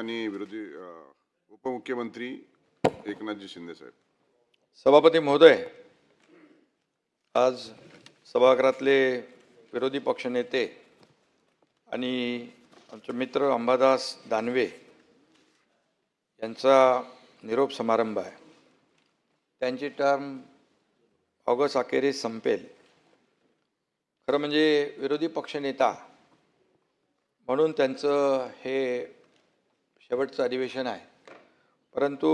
आणि विरोधी उपमुख्यमंत्री एकनाथजी शिंदे साहेब. सभापती महोदय आज सभागृहातले विरोधी पक्षनेते आणि आमचे मित्र अंबादास दानवे यांचा निरोप समारंभ आहे. त्यांची टर्म ऑगस्ट अखेरीस संपेल. खरं म्हणजे विरोधी पक्षनेता म्हणून त्यांचं हे शेवटचं अधिवेशन आहे. परंतु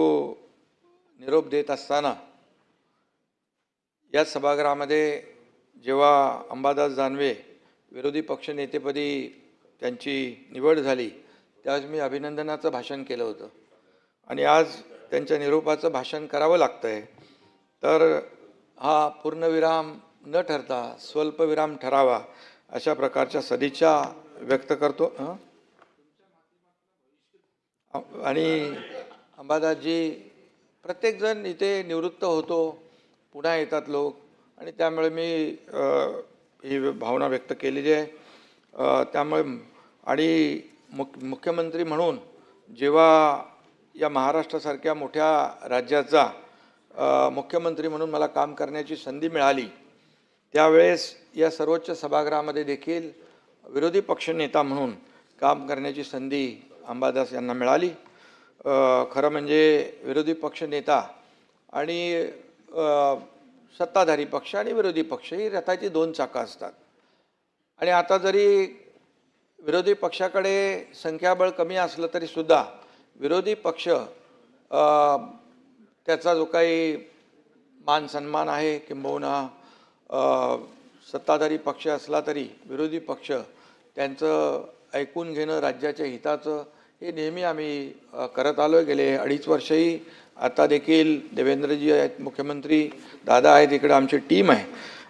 निरोप देत असताना या सभागृहामध्ये जेव्हा अंबादास दानवे विरोधी पक्षनेतेपदी त्यांची निवड झाली त्यावेळेस मी अभिनंदनाचं भाषण केलं होतं. आणि आज त्यांच्या निरोपाचं भाषण करावं लागतं आहे तर हा पूर्णविराम न ठरता स्वल्पविराम ठरावा अशा प्रकारच्या सदिच्छा व्यक्त करतो. आणि अंबादासजी प्रत्येकजण इथे निवृत्त होतो. पुन्हा येतात लोक. आणि त्यामुळे मी ही भावना व्यक्त केलेली आहे. त्यामुळे आणि मुख मुख्यमंत्री म्हणून जेव्हा या महाराष्ट्रासारख्या मोठ्या राज्याचा मुख्यमंत्री म्हणून मला काम करण्याची संधी मिळाली त्यावेळेस या सर्वोच्च सभागृहामध्ये देखील विरोधी पक्षनेता म्हणून काम करण्याची संधी अंबादास यांना मिळाली. खरं म्हणजे विरोधी पक्षनेता आणि सत्ताधारी पक्ष आणि विरोधी पक्ष ही रथाची दोन चाकं असतात. आणि आता जरी विरोधी पक्षाकडे संख्याबळ कमी असलं तरीसुद्धा विरोधी पक्ष त्याचा जो काही मान सन्मान आहे किंबहुना सत्ताधारी पक्ष असला तरी विरोधी पक्ष त्यांचं ऐकून घेणं राज्याच्या हिताचं हे नेहमी आम्ही करत आलो आहे गेले अडीच वर्षही आता देखील देवेंद्रजी आहेत मुख्यमंत्री दादा आहेत इकडे आमची टीम आहे.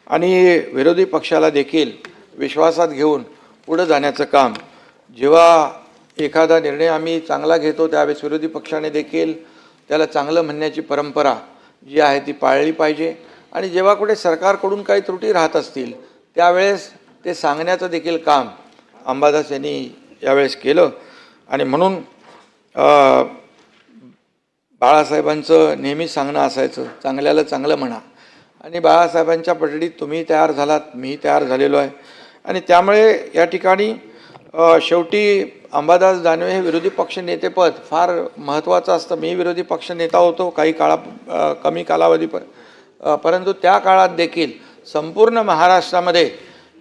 आणि विरोधी पक्षाला देखील विश्वासात घेऊन पुढं जाण्याचं काम. जेव्हा एखादा निर्णय आम्ही चांगला घेतो त्यावेळेस विरोधी पक्षाने देखील त्याला चांगलं म्हणण्याची परंपरा जी आहे ती पाळली पाहिजे. आणि जेव्हा कुठे सरकारकडून काही त्रुटी राहत असतील त्यावेळेस ते सांगण्याचं देखील काम अंबादास यांनी यावेळेस केलं. आणि म्हणून बाळासाहेबांचं नेहमी सांगणं असायचं चांगल्याला चांगलं म्हणा. आणि बाळासाहेबांच्या पटडीत तुम्ही तयार झालात मी तयार झालेलो आहे. आणि त्यामुळे या ठिकाणी शेवटी अंबादास दानवे हे विरोधी पक्ष नेतेपद फार महत्त्वाचं असतं. मी विरोधी पक्ष नेता होतो काही काळा कमी कालावधी पर परंतु त्या काळात देखील संपूर्ण महाराष्ट्रामध्ये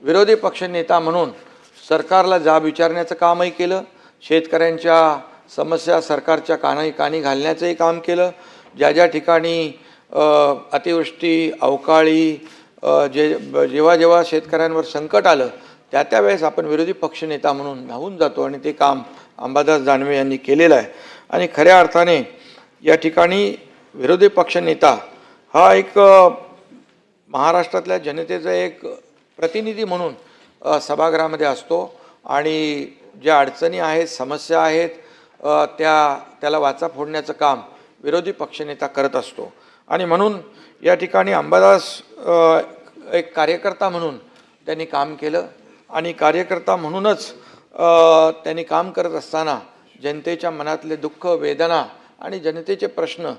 विरोधी पक्ष नेता म्हणून सरकारला जाब विचारण्याचं कामही केलं. शेतकऱ्यांच्या समस्या सरकारच्या कानाई कानी घालण्याचंही काम केलं. ज्या ज्या ठिकाणी अतिवृष्टी अवकाळी जे जेव्हा जेव्हा शेतकऱ्यांवर संकट आलं त्या त्यावेळेस आपण विरोधी पक्षनेता म्हणून धावून जातो आणि ते काम अंबादास दानवे यांनी केलेलं आहे. आणि खऱ्या अर्थाने या ठिकाणी विरोधी पक्षनेता हा एक महाराष्ट्रातल्या जनतेचा एक प्रतिनिधी म्हणून सभागृहामध्ये असतो. आणि ज्या अडचणी आहेत समस्या आहेत त्या त्याला वाचा फोडण्याचं काम विरोधी पक्षनेता करत असतो. आणि म्हणून या ठिकाणी अंबादास एक कार्यकर्ता म्हणून त्यांनी काम केलं आणि कार्यकर्ता म्हणूनच त्यांनी काम करत असताना जनतेच्या मनातले दुःख वेदना आणि जनतेचे प्रश्न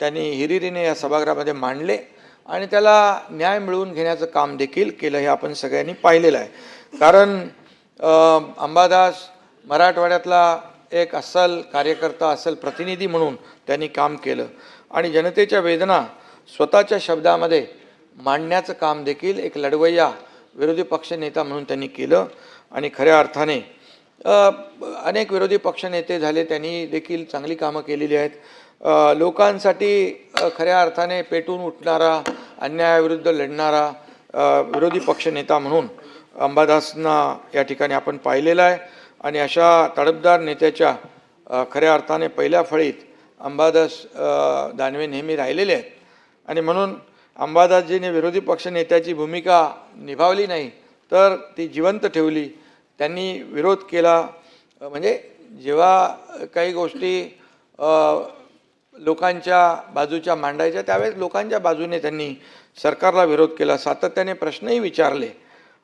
त्यांनी हिरिरीने या सभागृहामध्ये मांडले आणि त्याला न्याय मिळवून घेण्याचं काम देखील केलं हे आपण सगळ्यांनी पाहिलेलं आहे. कारण अंबादास मराठवाड्यातला एक अस्सल कार्यकर्ता असल प्रतिनिधी म्हणून त्यांनी काम केलं. आणि जनतेच्या वेदना स्वतःच्या शब्दामध्ये मांडण्याचं काम देखील एक लढवय्या विरोधी पक्ष नेता म्हणून त्यांनी केलं. आणि खऱ्या अर्थाने अनेक विरोधी पक्षनेते झाले त्यांनी देखील चांगली कामं केलेली आहेत. लोकांसाठी खऱ्या अर्थाने पेटून उठणारा अन्यायाविरुद्ध लढणारा विरोधी पक्षनेता म्हणून अंबादासना या ठिकाणी आपण पाहिलेलं आहे. आणि अशा तडफदार नेत्याच्या खऱ्या अर्थाने पहिल्या फळीत अंबादास दानवे नेहमी राहिलेले आहेत. आणि म्हणून अंबादासजीने विरोधी पक्ष नेत्याची भूमिका निभावली नाही तर ती जिवंत ठेवली. त्यांनी विरोध केला. म्हणजे जेव्हा काही गोष्टी लोकांच्या बाजूच्या मांडायच्या त्यावेळेस लोकांच्या बाजूने त्यांनी सरकारला विरोध केला. सातत्याने प्रश्नही विचारले.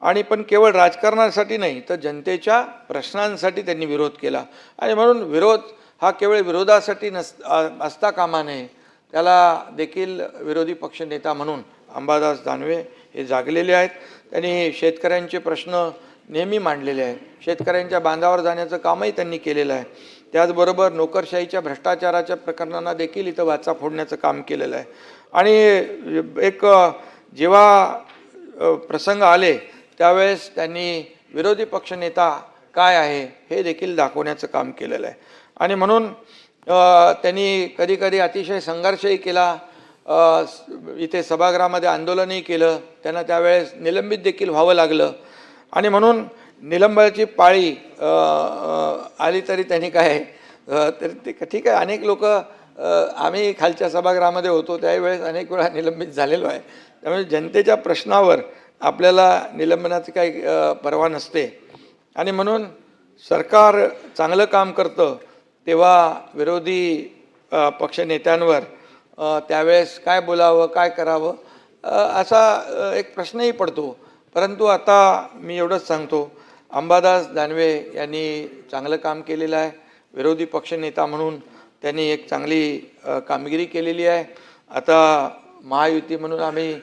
आणि पण केवळ राजकारणासाठी नाही तर जनतेच्या प्रश्नांसाठी त्यांनी विरोध केला. आणि म्हणून विरोध हा केवळ विरोधासाठी नस असता कामा नये. त्याला देखील विरोधी पक्षनेता म्हणून अंबादास दानवे हे जागलेले आहेत. त्यांनी शेतकऱ्यांचे प्रश्न नेहमी मांडलेले आहेत. शेतकऱ्यांच्या बांधावर जाण्याचं कामही त्यांनी केलेलं आहे. त्याचबरोबर नोकरशाहीच्या भ्रष्टाचाराच्या प्रकरणांना देखील इथं वाचा फोडण्याचं काम केलेलं आहे. आणि एक जेव्हा प्रसंग आले त्यावेळेस त्यांनी विरोधी पक्षनेता काय आहे हे देखील दाखवण्याचं काम केलेलं आहे. आणि म्हणून त्यांनी कधीकधी अतिशय संघर्षही केला इथे सभागृहामध्ये आंदोलनही केलं त्यांना त्यावेळेस निलंबित देखील व्हावं लागलं. आणि म्हणून निलंबनाची पाळी आली तरी त्यांनी काय अ, तर ते ठीक आहे. अनेक लोक आम्ही खालच्या सभागृहामध्ये होतो त्यावेळेस अनेक वेळा निलंबित झालेलो आहे. त्यामुळे जनतेच्या प्रश्नावर आपल्याला निलंबनाची काही परवा पर्वा नसते. आणि म्हणून सरकार चांगलं काम करतं तेव्हा विरोधी पक्षनेत्यांवर त्यावेळेस काय बोलावं काय करावं असा एक प्रश्नही पडतो. परंतु आता मी एवढंच सांगतो. अंबादास दानवे यांनी चांगलं काम केलेलं आहे. विरोधी पक्षनेता म्हणून त्यांनी एक चांगली कामगिरी केलेली आहे. आता महायुती म्हणून आम्ही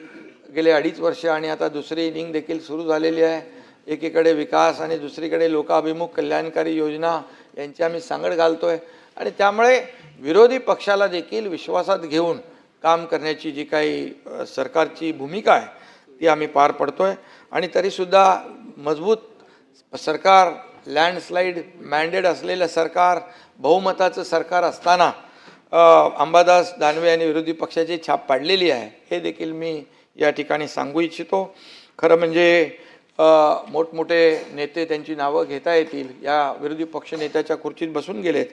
गेले अडीच वर्ष आणि आता दुसरी इनिंग देखील सुरू झालेली आहे. एकीकडे विकास आणि दुसरीकडे लोकाभिमुख कल्याणकारी योजना यांची आम्ही सांगड घालतो आहे आणि त्यामुळे विरोधी पक्षाला देखील विश्वासात घेऊन काम करण्याची जी काही सरकारची भूमिका आहे ती आम्ही पार पडतो आहे आणि तरीसुद्धा मजबूत सरकार लँडस्लाईड मँडेड असलेलं सरकार बहुमताचं सरकार असताना अंबादास दानवे यांनी विरोधी पक्षाची छाप पाडलेली आहे. हे देखील मी या ठिकाणी सांगू इच्छितो. खरं म्हणजे मोठमोठे नेते त्यांची नावं घेता येतील. या विरोधी पक्षनेत्याच्या खुर्चीत बसून गेलेत.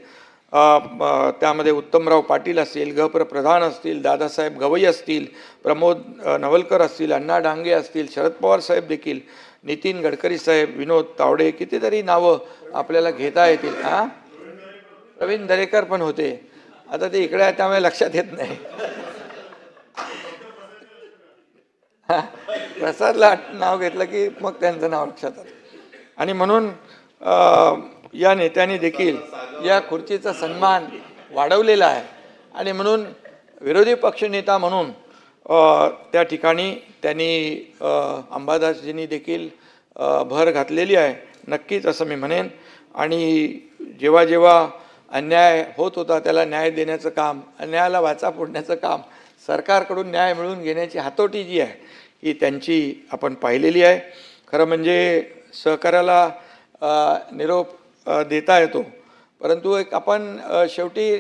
त्यामध्ये उत्तमराव पाटील असतील ग प्र प्रधान असतील दादासाहेब गवई असतील प्रमोद नवलकर असतील अण्णा डांगे असतील शरद पवार साहेब देखील नितीन गडकरी साहेब विनोद तावडे कितीतरी नावं आपल्याला घेता येतील. हां प्रवीण दरेकर पण होते. आता ते इकडे आहे त्यामुळे लक्षात येत नाही. हा, प्रसादला नाव घेतलं की मग त्यांचं नाव लक्षात आलं. आणि म्हणून या नेत्यांनी देखील या खुर्चीचा सन्मान वाढवलेला आहे. आणि म्हणून विरोधी पक्षनेता म्हणून त्या ठिकाणी त्यांनी अंबादासजींनी देखील भर घातलेली आहे. नक्कीच असं मी म्हणेन. आणि जेव्हा जेव्हा अन्याय होत होता त्याला न्याय देण्याचं काम अन्यायाला वाचा फोडण्याचं काम सरकारकडून न्याय मिळवून घेण्याची हातोटी जी आहे ही त्यांची आपण पाहिलेली आहे. खरं म्हणजे सहकार्याला निरोप देता येतो. परंतु एक आपण शेवटी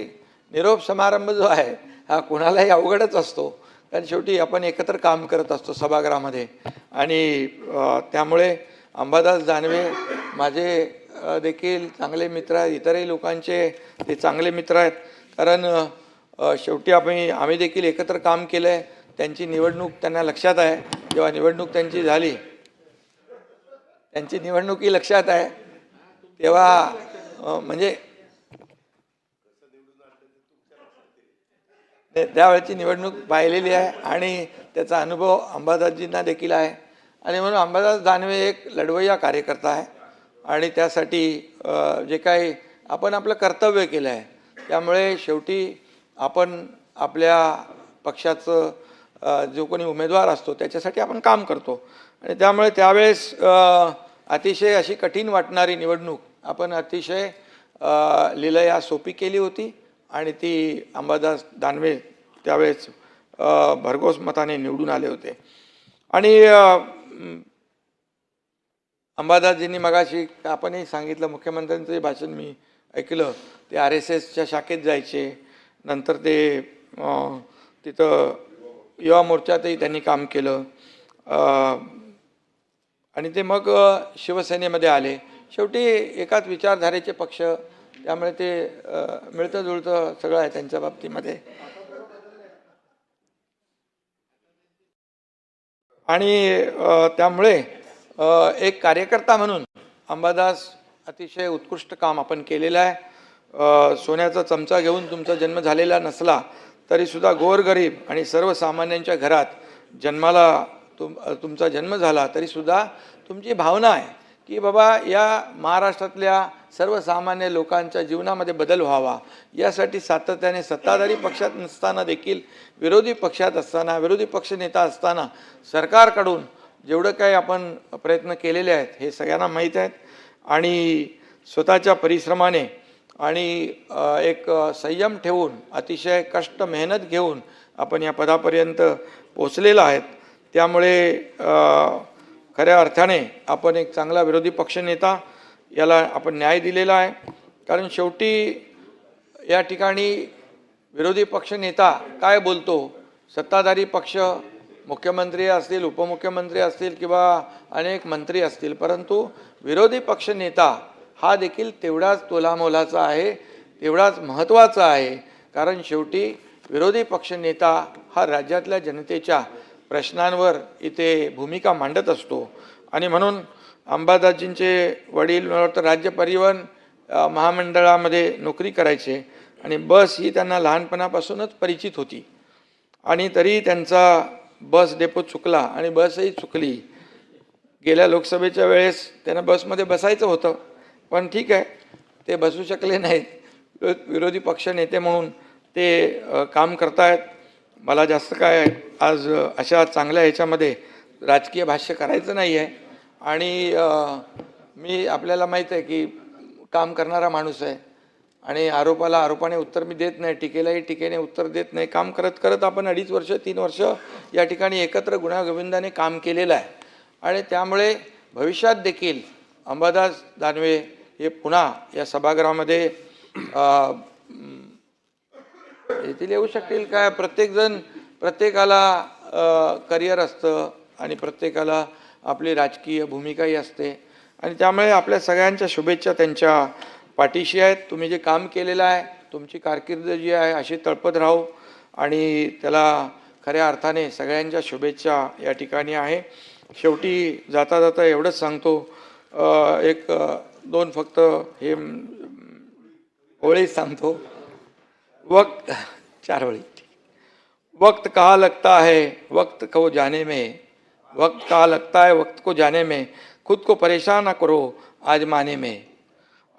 निरोप समारंभ जो आहे हा कोणालाही अवघडच असतो. कारण शेवटी आपण एकत्र काम करत असतो सभागृहामध्ये. आणि त्यामुळे अंबादास दानवे माझे देखील चांगले मित्र आहेत. इतरही लोकांचे ते चांगले मित्र आहेत. कारण शेवटी आम्ही आम्ही देखील एकत्र काम केलं आहे त्यांची निवडणूक त्यांना लक्षात आहे. जेव्हा निवडणूक त्यांची झाली त्यांची निवडणुकी लक्षात आहे. तेव्हा म्हणजे त्यावेळेची त्यावेळची निवडणूक पाहिलेली आहे आणि त्याचा अनुभव अंबादासजींना देखील आहे. आणि म्हणून अंबादास दानवे एक लढवय्या कार्यकर्ता आहे. आणि त्यासाठी जे काही आपण आपलं कर्तव्य केलं आहे त्यामुळे शेवटी आपण आपल्या पक्षाचं जो कोणी उमेदवार असतो त्याच्यासाठी आपण काम करतो. आणि त्यामुळे त्यावेळेस अतिशय अशी कठीण वाटणारी निवडणूक आपण अतिशय लिलया लीलया सोपी केली होती आणि ती अंबादास दानवे त्यावेळेस भरघोस मताने निवडून आले होते. आणि अंबादासजींनी मगाशी आपणही सांगितलं मुख्यमंत्र्यांचं जे भाषण मी ऐकलं ते आर एस एसच्या शाखेत जायचे नंतर ते तिथं युवा मोर्चातही त्यांनी काम केलं. आणि ते मग शिवसेनेमध्ये आले. शेवटी एकाच विचारधारेचे पक्ष त्यामुळे ते मिळतं जुळतं सगळं आहे त्यांच्या बाबतीमध्ये. आणि त्यामुळे एक कार्यकर्ता म्हणून अंबादास अतिशय उत्कृष्ट काम आपण केलेलं आहे. सोन्याचा चमचा घेऊन तुमचा जन्म झालेला नसला तरीसुद्धा गोरगरीब आणि सर्वसामान्यांच्या घरात जन्माला तुम तुमचा जन्म झाला तरीसुद्धा तुमची भावना आहे की बाबा या महाराष्ट्रातल्या सर्वसामान्य लोकांच्या जीवनामध्ये बदल व्हावा. यासाठी सातत्याने सत्ताधारी पक्षात नसताना देखील विरोधी पक्षात असताना विरोधी पक्षनेता असताना सरकारकडून जेवढं काही आपण प्रयत्न केलेले आहेत हे सगळ्यांना माहीत आहेत. आणि स्वतःच्या परिश्रमाने आणि एक संयम ठेवून अतिशय कष्ट मेहनत घेऊन आपण या पदापर्यंत पोचलेला आहेत. त्यामुळे खऱ्या अर्थाने आपण एक चांगला विरोधी पक्षनेता याला आपण न्याय दिलेला आहे. कारण शेवटी या ठिकाणी विरोधी पक्षनेता काय बोलतो? सत्ताधारी पक्ष मुख्यमंत्री असतील उपमुख्यमंत्री असतील किंवा अनेक मंत्री असतील परंतु विरोधी पक्षनेता हा देखील तेवढाच तोलामोलाचा आहे तेवढाच महत्त्वाचा आहे. कारण शेवटी विरोधी पक्षनेता हा राज्यातल्या जनतेच्या प्रश्नांवर इथे भूमिका मांडत असतो. आणि म्हणून अंबादाजींचे वडील मला वाटतं राज्य परिवहन महामंडळामध्ये नोकरी करायचे. आणि बस ही त्यांना लहानपणापासूनच परिचित होती. आणि तरी त्यांचा बस डेपो चुकला आणि बसही चुकली. गेल्या लोकसभेच्या वेळेस त्यांना बसमध्ये बसायचं होतं. पण ठीक आहे ते बसू शकले नाहीत. विरोधी पक्ष नेते म्हणून ते काम करतायत. मला जास्त काय आज अशा चांगल्या ह्याच्यामध्ये राजकीय भाष्य करायचं नाही आहे आणि मी आपल्याला माहीत आहे की काम करणारा माणूस आहे. आणि आरोपाला आरोपाने उत्तर मी देत नाही टीकेलाही टीकेने उत्तर देत नाही. काम करत करत आपण अडीच वर्ष तीन वर्ष या ठिकाणी एकत्र गुण्यागोविंदाने काम केलेलं आहे. आणि त्यामुळे भविष्यात देखील अंबादास दानवे हे पुन्हा या सभागृहामध्ये येथील येऊ शकतील काय प्रत्येकजण प्रत्येकाला करिअर असतं आणि प्रत्येकाला आपली राजकीय भूमिकाही असते. आणि त्यामुळे आपल्या सगळ्यांच्या शुभेच्छा त्यांच्या पाठीशी आहेत. तुम्ही जे काम केलेलं आहे तुमची कारकीर्द जी आहे अशी तळपत राहू आणि त्याला खऱ्या अर्थाने सगळ्यांच्या शुभेच्छा या ठिकाणी आहे. शेवटी जाता जाता एवढंच सांगतो. एक दोन फक्त हे ओळी सांगतो. वक्त चार वळी वक्त कहाँ लगता है? वक्त को जाने में. वक्त कहाँ लगता है? वक्त को जाने में. खुद को परेशान ना करो आजमाने में.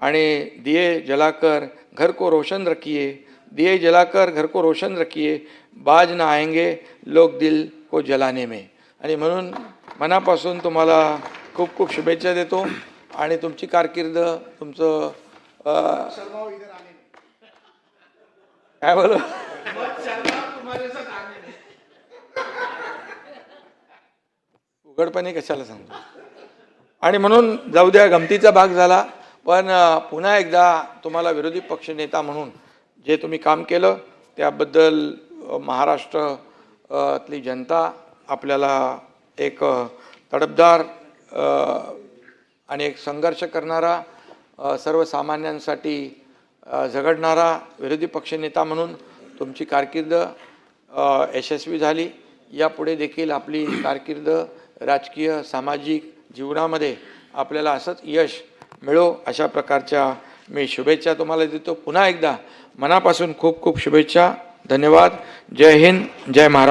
आणि दिए जलाकर घर को रोशन रखिए. दिए जलाकर घर को रोशन रखिए. बाज ना आएंगे लोक दिल को जलाने में. आणि म्हणून मनापासून तुम्हाला खूप खूप शुभेच्छा देतो. आणि तुमची कारकीर्द तुमचं काय बोलू? उघडपणे कशाला सांगतो? आणि म्हणून जाऊ द्या गमतीचा भाग झाला पण पुन्हा एकदा तुम्हाला विरोधी पक्षनेता म्हणून जे तुम्ही काम केलं त्याबद्दल अ, महाराष्ट्र अ, तली जनता आपल्याला एक तडफदार आणि एक संघर्ष करणारा सर्वसामान्यांसाठी झगडणारा विरोधी पक्षनेता म्हणून तुमची कारकीर्द यशस्वी झाली. यापुढे देखील आपली कारकीर्द राजकीय सामाजिक जीवनामध्ये आपल्याला असंच यश मिळो अशा प्रकारच्या मी शुभेच्छा तुम्हाला देतो. पुन्हा एकदा मनापासून खूप खूप शुभेच्छा. धन्यवाद. जय हिंद. जय महाराष्ट्र.